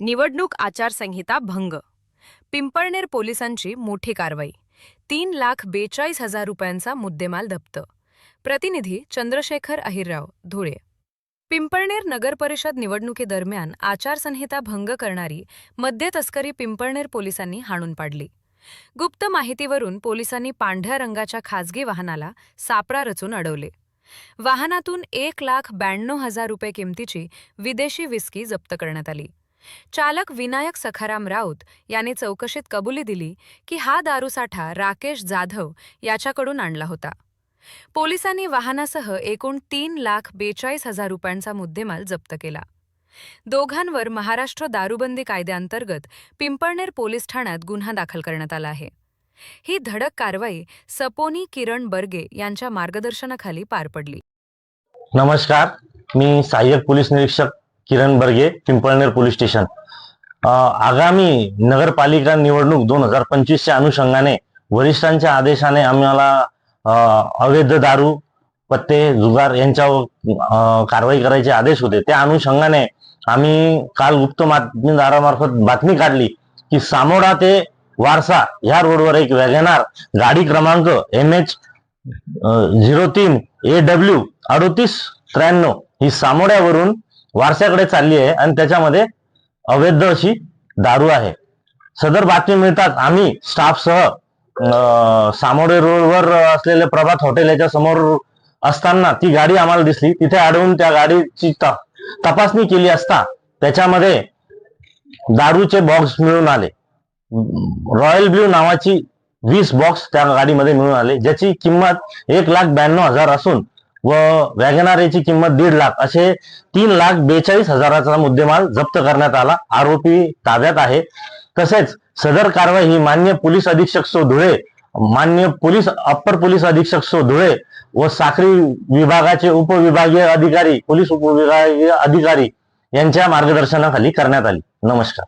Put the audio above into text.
निवडणूक आचारसंहिता भंग. पिंपळनेर पोलिसांची मोठी कारवाई. तीन लाख बेचाळीस हजार रुपयांचा मुद्देमाल दप्त प्रतिनिधी चंद्रशेखर अहिरराव धुळे. पिंपळनेर नगरपरिषद निवडणुकीदरम्यान आचारसंहिता भंग करणारी मद्य तस्करी पिंपळनेर पोलिसांनी हाणून पाडली. गुप्त माहितीवरून पोलिसांनी पांढऱ्या रंगाच्या खासगी वाहनाला सापळा रचून अडवले. वाहनातून एक लाख ब्याण्णव हजार रुपये किमतीची विदेशी विस्की जप्त करण्यात आली. चालक विनायक सखाराम राऊत याने चौकशीत कबुली दिली की हा दारूसाठा राकेश जाधव याच्याकडून आणला होता. पोलिसांनी वाहनासह एकूण तीन लाख बेचाळीस हजार रुपयांचा मुद्देमाल जप्त केला. दोघांवर महाराष्ट्र दारूबंदी कायद्याअंतर्गत पिंपळनेर पोलीस ठाण्यात गुन्हा दाखल करण्यात आला आहे. ही धडक कारवाई सपोनी किरण बर्गे यांच्या मार्गदर्शनाखाली पार पडली. नमस्कार मी सहाय्यक पोलीस निरीक्षक किरण बर्गे पिंपळनेर पोलीस स्टेशन. आगामी नगरपालिका निवडणूक दोन हजार पंचवीसच्या अनुषंगाने वरिष्ठांच्या आदेशाने आम्हाला अवैध दारू पत्ते जुगार यांच्यावर कारवाई करायचे आदेश होते. त्या अनुषंगाने आम्ही काल गुप्त बातमीदारामार्फत बातमी काढली की सामोडा ते वारसा ह्या रोडवर एक वॅगनार गाडी क्रमांक एम एच झिरो तीन ए डब्ल्यू अडोतीस त्र्याण्णव ही सामोड्यावरून वारशाकडे चालली आहे आणि त्याच्यामध्ये अवैध अशी दारू आहे. सदर बातमी मिळताच आम्ही स्टाफसह सामोरे रोडवर असलेले प्रभात हॉटेल याच्या समोर असताना ती गाडी आम्हाला दिसली. तिथे अडवून त्या गाडीची त- तपासणी केली असता त्याच्यामध्ये दारूचे बॉक्स मिळून आले. रॉयल ब्ल्यू नावाची वीस बॉक्स त्या गाडीमध्ये मिळून आले ज्याची किंमत एक लाख ब्याण्णव हजार असून व वॅगनारेची किंमत दीड लाख असे तीन लाख बेचाळीस हजाराचा मुद्देमाल जप्त करण्यात आला. आरोपी ताब्यात आहे. तसेच सदर कारवाई ही मान्य पोलीस अधीक्षक सो धुळे मान्य पोलीस अप्पर पोलीस अधीक्षक सो धुळे व साखरी विभागाचे उपविभागीय अधिकारी पोलीस उपविभागीय अधिकारी यांच्या मार्गदर्शनाखाली करण्यात आली. नमस्कार.